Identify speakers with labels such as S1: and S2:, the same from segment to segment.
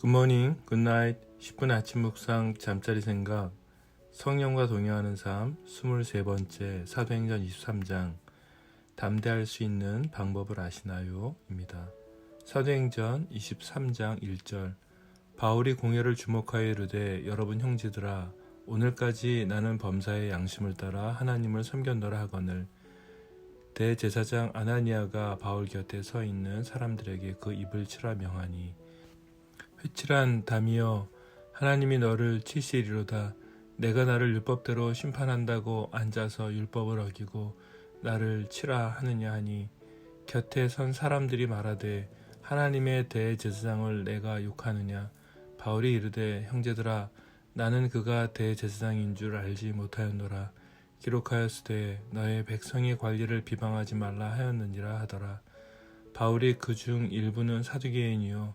S1: 굿모닝, 굿나잇, 10분 아침 묵상, 잠자리 생각, 성령과 동행하는 삶, 23번째, 사도행전 23장, 담대할 수 있는 방법을 아시나요? 입니다. 사도행전 23장 1절, 바울이 공회를 주목하여 이르되 여러분 형제들아, 오늘까지 나는 범사의 양심을 따라 하나님을 섬겼노라 하거늘, 대제사장 아나니아가 바울 곁에 서 있는 사람들에게 그 입을 치라 명하니, 회칠한 담이여 하나님이 너를 치시리로다. 내가 나를 율법대로 심판한다고 앉아서 율법을 어기고 나를 치라 하느냐 하니 곁에 선 사람들이 말하되 하나님의 대제사장을 내가 욕하느냐? 바울이 이르되 형제들아 나는 그가 대제사장인 줄 알지 못하였노라. 기록하였으되 너의 백성의 관리를 비방하지 말라 하였느니라 하더라. 바울이 그 중 일부는 사두개인이요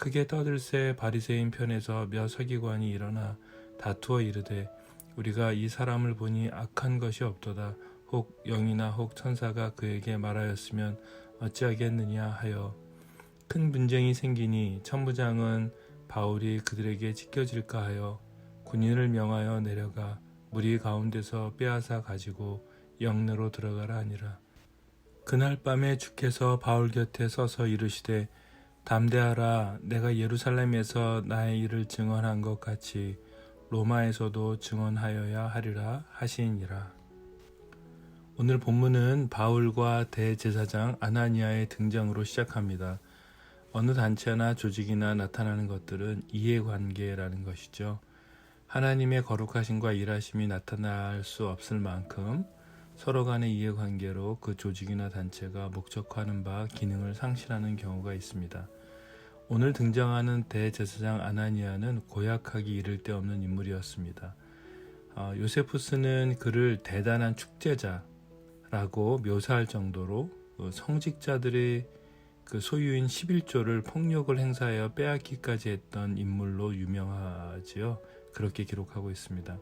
S1: 크게 떠들새 바리새인 편에서 몇 서기관이 일어나 다투어 이르되 우리가 이 사람을 보니 악한 것이 없도다. 혹 영이나 혹 천사가 그에게 말하였으면 어찌하겠느냐 하여 큰 분쟁이 생기니 천부장은 바울이 그들에게 지켜질까 하여 군인을 명하여 내려가 무리 가운데서 빼앗아 가지고 영내로 들어가라 하니라. 그날 밤에 주께서 바울 곁에 서서 이르시되 담대하라 내가 예루살렘에서 나의 일을 증언한 것 같이 로마에서도 증언하여야 하리라 하시니라. 오늘 본문은 바울과 대제사장 아나니아의 등장으로 시작합니다. 어느 단체나 조직이나 나타나는 것들은 이해관계라는 것이죠. 하나님의 거룩하심과 일하심이 나타날 수 없을 만큼 서로 간의 이해관계로 그 조직이나 단체가 목적화하는 바 기능을 상실하는 경우가 있습니다. 오늘 등장하는 대제사장 아나니아는 고약하기 이를 데 없는 인물이었습니다. 어, 요세푸스는 그를 대단한 축제자라고 묘사할 정도로 그 성직자들의 그 소유인 11조를 폭력을 행사하여 빼앗기까지 했던 인물로 유명하지요. 그렇게 기록하고 있습니다.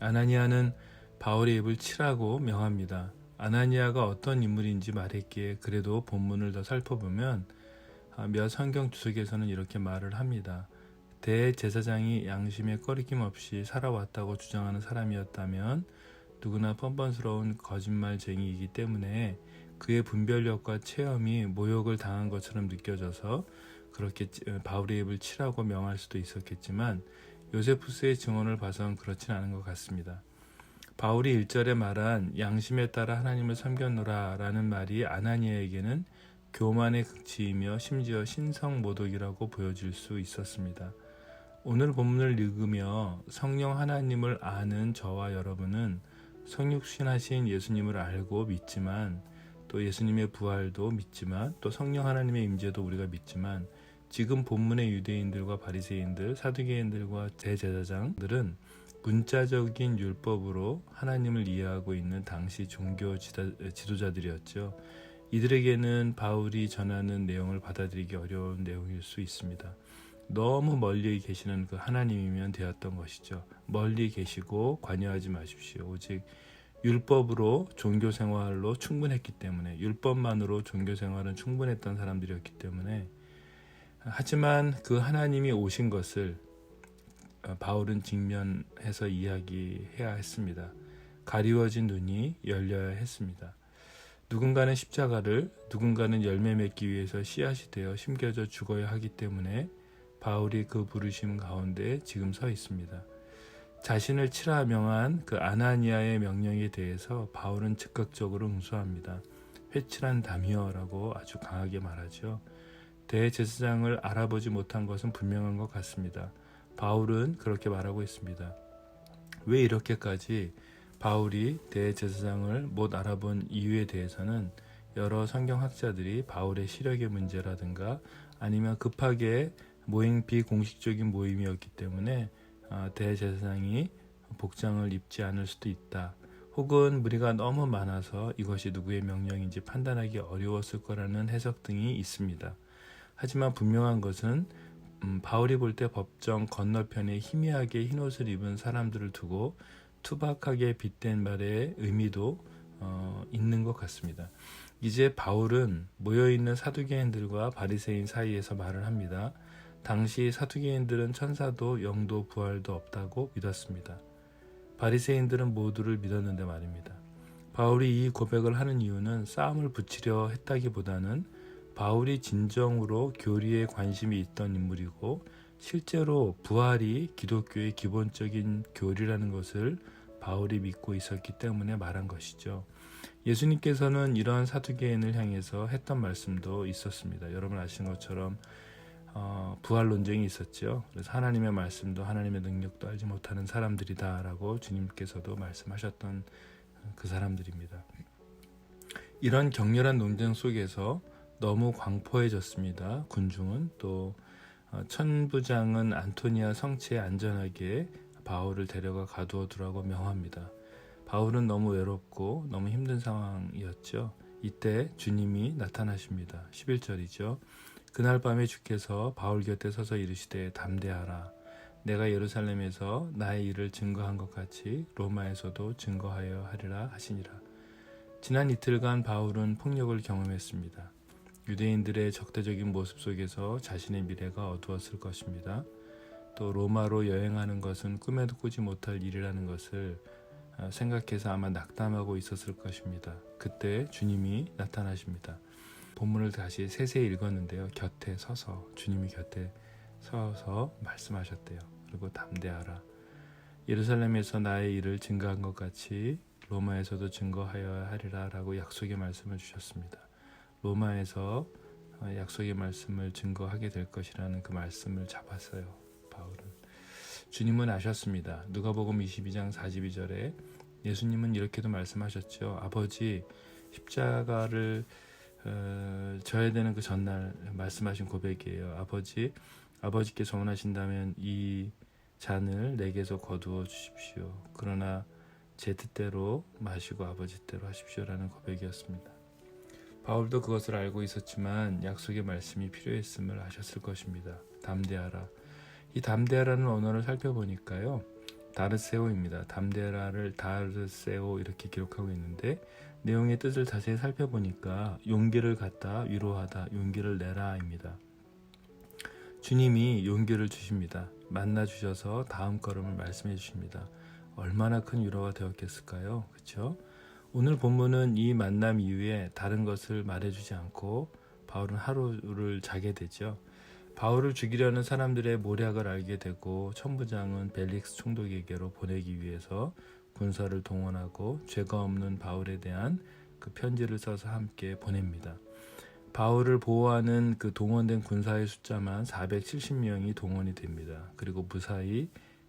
S1: 아나니아는 바울의 입을 치라고 명합니다. 아나니아가 어떤 인물인지 말했기에 그래도 본문을 더 살펴보면 몇 성경 주석에서는 이렇게 말을 합니다. 대제사장이 양심에 꺼리낌 없이 살아왔다고 주장하는 사람이었다면 누구나 뻔뻔스러운 거짓말쟁이이기 때문에 그의 분별력과 체험이 모욕을 당한 것처럼 느껴져서 그렇게 바울의 입을 치라고 명할 수도 있었겠지만 요세푸스의 증언을 봐선 그렇진 않은 것 같습니다. 바울이 일절에 말한 양심에 따라 하나님을 섬겼노라 라는 말이 아나니아에게는 교만의 극치이며 심지어 신성 모독이라고 보여질 수 있었습니다. 오늘 본문을 읽으며 성령 하나님을 아는 저와 여러분은 성육신하신 예수님을 알고 믿지만 또 예수님의 부활도 믿지만 또 성령 하나님의 임재도 우리가 믿지만 지금 본문의 유대인들과 바리새인들, 사두개인들과 대제사장들은 문자적인 율법으로 하나님을 이해하고 있는 당시 종교 지도자들이었죠. 이들에게는 바울이 전하는 내용을 받아들이기 어려운 내용일 수 있습니다. 너무 멀리 계시는 그 하나님이면 되었던 것이죠. 멀리 계시고 관여하지 마십시오. 오직 율법으로 종교 생활로 충분했기 때문에 율법만으로 종교 생활은 충분했던 사람들이었기 때문에 하지만 그 하나님이 오신 것을 바울은 직면해서 이야기해야 했습니다. 가리워진 눈이 열려야 했습니다. 누군가는 십자가를 누군가는 열매 맺기 위해서 씨앗이 되어 심겨져 죽어야 하기 때문에 바울이 그 부르심 가운데 지금 서 있습니다. 자신을 치라 명한 그 아나니아의 명령에 대해서 바울은 즉각적으로 응수합니다. 회칠한 담이여라고 아주 강하게 말하죠. 대제사장을 알아보지 못한 것은 분명한 것 같습니다. 바울은 그렇게 말하고 있습니다. 왜 이렇게까지 바울이 대제사장을 못 알아본 이유에 대해서는 여러 성경학자들이 바울의 시력의 문제라든가 아니면 급하게 모임 비공식적인 모임이었기 때문에 어, 대제사장이 복장을 입지 않을 수도 있다. 혹은 무리가 너무 많아서 이것이 누구의 명령인지 판단하기 어려웠을 거라는 해석 등이 있습니다. 하지만 분명한 것은 음, 바울이 볼 때 법정 건너편에 희미하게 흰옷을 입은 사람들을 두고 투박하게 빗댄 말의 의미도 어, 있는 것 같습니다. 이제 바울은 모여있는 사두개인들과 바리새인 사이에서 말을 합니다. 당시 사두개인들은 천사도 영도 부활도 없다고 믿었습니다. 바리새인들은 모두를 믿었는데 말입니다. 바울이 이 고백을 하는 이유는 싸움을 붙이려 했다기보다는 바울이 진정으로 교리에 관심이 있던 인물이고 실제로 부활이 기독교의 기본적인 교리라는 것을 바울이 믿고 있었기 때문에 말한 것이죠. 예수님께서는 이러한 사두개인을 향해서 했던 말씀도 있었습니다. 여러분 아시는 것처럼 어, 부활 논쟁이 있었죠. 그래서 하나님의 말씀도 하나님의 능력도 알지 못하는 사람들이다라고 주님께서도 말씀하셨던 그 사람들입니다. 이런 격렬한 논쟁 속에서 너무 광포해졌습니다. 군중은 또 어, 천부장은 안토니아 성체에 안전하게 바울을 데려가 가두어 두라고 명합니다. 바울은 너무 외롭고 너무 힘든 상황이었죠. 이때 주님이 나타나십니다. 11절이죠. 그날 밤에 주께서 바울 곁에 서서 이르시되 담대하라. 내가 예루살렘에서 나의 일을 증거한 것 같이 로마에서도 증거하여 하리라 하시니라. 지난 이틀간 바울은 폭력을 경험했습니다. 유대인들의 적대적인 모습 속에서 자신의 미래가 어두웠을 것입니다. 또 로마로 여행하는 것은 꿈에도 꾸지 못할 일이라는 것을 어, 생각해서 아마 낙담하고 있었을 것입니다. 그때 주님이 나타나십니다. 본문을 다시 세세히 읽었는데요. 곁에 서서 주님이 곁에 서서 말씀하셨대요. 그리고 담대하라. 예루살렘에서 나의 일을 증거한 것 같이 로마에서도 증거하여야 하리라라고 약속의 말씀을 주셨습니다. 로마에서 어, 약속의 말씀을 증거하게 될 것이라는 그 말씀을 잡았어요. 바울은 주님은 아셨습니다. 누가복음 22장 42절에 예수님은 이렇게도 말씀하셨죠. 아버지 십자가를 어, 져야 되는 그 전날 말씀하신 고백이에요. 아버지 아버지께서 원하신다면 이 잔을 내게서 거두어 주십시오. 그러나 제 뜻대로 마시고 아버지 뜻대로 하십시오라는 고백이었습니다. 바울도 그것을 알고 있었지만 약속의 말씀이 필요했음을 아셨을 것입니다. 담대하라. 이 담대하라는 언어를 살펴보니까요. 다르세오입니다. 담대하라를 다르세오 이렇게 기록하고 있는데 내용의 뜻을 자세히 살펴보니까 용기를 갖다 위로하다, 용기를 내라입니다. 주님이 용기를 주십니다. 만나 주셔서 다음 걸음을 말씀해 주십니다. 얼마나 큰 위로가 되었겠을까요? 그렇죠? 오늘 본문은 이 만남 이후에 다른 것을 말해주지 않고 바울은 하루를 자게 되죠. 바울을 죽이려는 사람들의 모략을 알게 되고 천부장은 벨릭스 총독에게로 보내기 위해서 군사를 동원하고 죄가 없는 바울에 대한 그 편지를 써서 함께 보냅니다. 바울을 보호하는 그 동원된 군사의 숫자만 470명이 동원이 됩니다. 그리고 무사히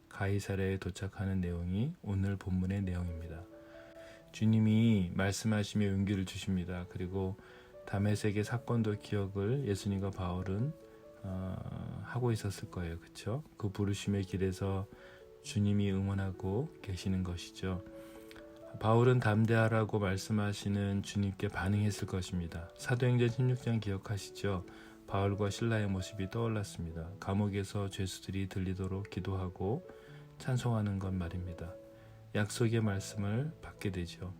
S1: 가이사랴에 도착하는 내용이 오늘 본문의 내용입니다. 주님이 말씀하시며 용기를 주십니다. 그리고 다메섹의 사건도 기억을 예수님과 바울은 어, 하고 있었을 거예요. 그렇죠? 그 부르심의 길에서 주님이 응원하고 계시는 것이죠. 바울은 담대하라고 말씀하시는 주님께 반응했을 것입니다. 사도행전 16장 기억하시죠? 바울과 신라의 모습이 떠올랐습니다. 감옥에서 죄수들이 들리도록 기도하고 찬송하는 것 말입니다. 약속의 말씀을 받게 되죠.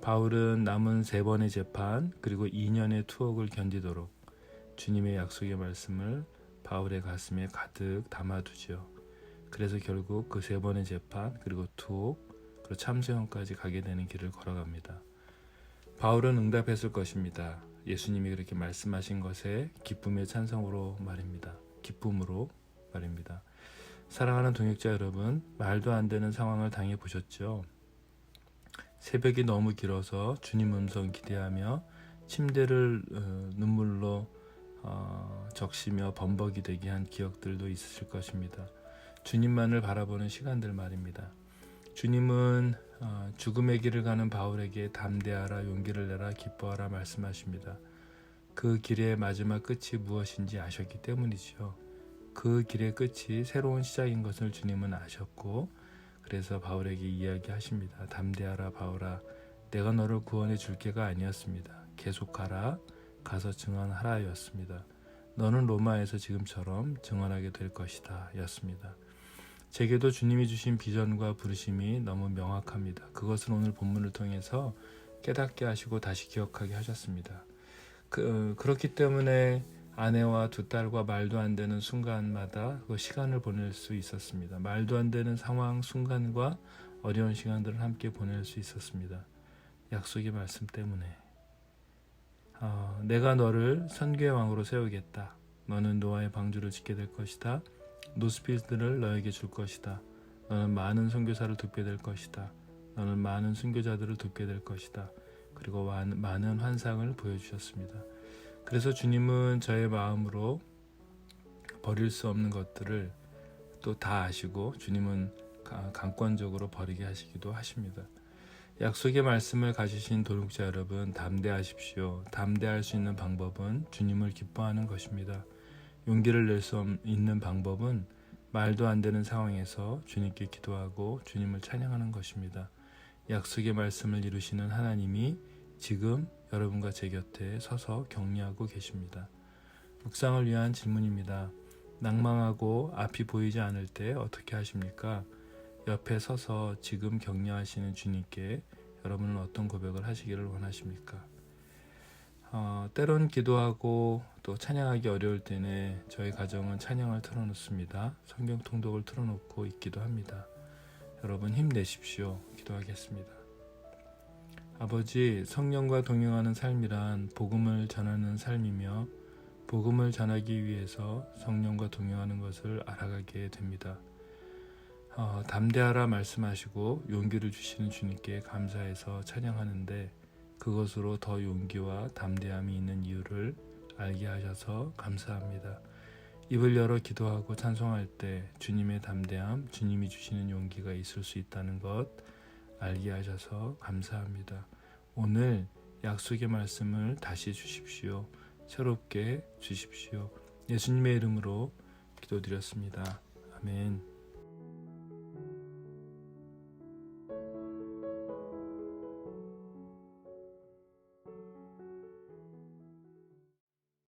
S1: 바울은 남은 세 번의 재판 그리고 2년의 투옥을 견디도록 주님의 약속의 말씀을 바울의 가슴에 가득 담아두죠. 그래서 결국 그 세 번의 재판 그리고 투옥 그리고 참수형까지 가게 되는 길을 걸어갑니다. 바울은 응답했을 것입니다. 예수님이 그렇게 말씀하신 것에 기쁨의 찬성으로 말입니다. 기쁨으로 말입니다. 사랑하는 동역자 여러분, 말도 안 되는 상황을 당해 보셨죠? 새벽이 너무 길어서 주님 음성 기대하며 침대를 어, 눈물로 어, 적시며 범벅이 되게 한 기억들도 있으실 것입니다. 주님만을 바라보는 시간들 말입니다. 주님은 어, 죽음의 길을 가는 바울에게 담대하라 용기를 내라 기뻐하라 말씀하십니다. 그 길의 마지막 끝이 무엇인지 아셨기 때문이죠. 그 길의 끝이 새로운 시작인 것을 주님은 아셨고 그래서 바울에게 이야기하십니다. 담대하라 바울아 내가 너를 구원해 줄게가 아니었습니다. 계속하라 가서 증언하라였습니다. 너는 로마에서 지금처럼 증언하게 될 것이다 였습니다. 제게도 주님이 주신 비전과 부르심이 너무 명확합니다. 그것은 오늘 본문을 통해서 깨닫게 하시고 다시 기억하게 하셨습니다. 그, 그렇기 때문에 아내와 두 딸과 말도 안 되는 순간마다 그 시간을 보낼 수 있었습니다. 말도 안 되는 상황, 순간과 어려운 시간들을 함께 보낼 수 있었습니다. 약속의 말씀 때문에. 어, 내가 너를 선교의 왕으로 세우겠다. 너는 노아의 방주를 짓게 될 것이다. 노스필드를 너에게 줄 것이다. 너는 많은 선교사를 돕게 될 것이다. 너는 많은 순교자들을 돕게 될 것이다. 그리고 많- 많은 환상을 보여주셨습니다. 그래서 주님은 저의 마음으로 버릴 수 없는 것들을 또 다 아시고 주님은 가- 강권적으로 버리게 하시기도 하십니다. 약속의 말씀을 가지신 도둑자 여러분 담대하십시오. 담대할 수 있는 방법은 주님을 기뻐하는 것입니다. 용기를 낼 수 있는 방법은 말도 안 되는 상황에서 주님께 기도하고 주님을 찬양하는 것입니다. 약속의 말씀을 이루시는 하나님이 지금 여러분과 제 곁에 서서 격려하고 계십니다. 묵상을 위한 질문입니다. 낭망하고 앞이 보이지 않을 때 어떻게 하십니까? 옆에 서서 지금 격려하시는 주님께 여러분은 어떤 고백을 하시기를 원하십니까? 어, 때론 기도하고 또 찬양하기 어려울 때는 저희 가정은 찬양을 틀어놓습니다. 성경 통독을 틀어놓고 있기도 합니다. 여러분 힘내십시오. 기도하겠습니다. 아버지, 성령과 동행하는 삶이란 복음을 전하는 삶이며 복음을 전하기 위해서 성령과 동행하는 것을 알아가게 됩니다. 어, 담대하라 말씀하시고 용기를 주시는 주님께 감사해서 찬양하는데 그것으로 더 용기와 담대함이 있는 이유를 알게 하셔서 감사합니다. 입을 열어 기도하고 찬송할 때 주님의 담대함, 주님이 주시는 용기가 있을 수 있다는 것 알게 하셔서 감사합니다. 오늘 약속의 말씀을 다시 주십시오. 새롭게 주십시오. 예수님의 이름으로 기도드렸습니다. 아멘.